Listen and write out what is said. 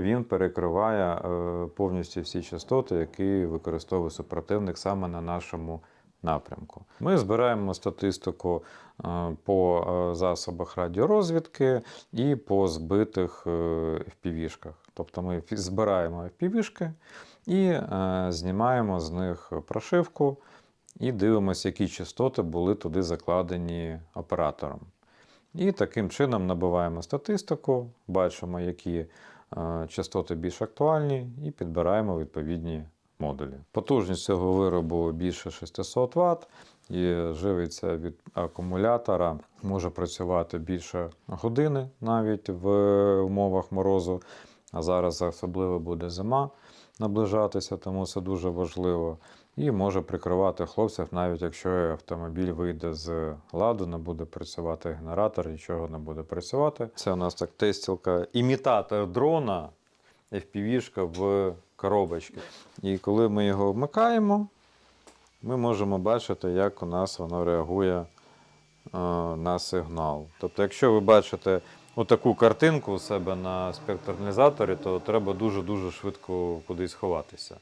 Він перекриває е, повністю всі частоти, які використовує супротивник саме на нашому напрямку. Ми збираємо статистику е, по е, засобах радіорозвідки і по збитих FPV-шках. Тобто ми збираємо FPV-шки і знімаємо з них прошивку і дивимося, які частоти були туди закладені оператором. І таким чином набиваємо статистику, бачимо, які е, частоти більш актуальні, і підбираємо відповідні модулі. Потужність цього виробу більше 600 Вт і живиться від акумулятора, може працювати більше години навіть в умовах морозу. А зараз особливо буде зима наближатися, тому це дуже важливо. І може прикривати хлопців, навіть якщо автомобіль вийде з ладу, не буде працювати генератор, нічого не буде працювати. Це у нас так тестілка, імітатор дрона, FPV-шка в коробочці. І коли ми його вмикаємо, ми можемо бачити, як у нас воно реагує е, на сигнал. Тобто, якщо ви бачите отаку картинку у себе на спектралізаторі, то треба дуже-дуже швидко кудись ховатися.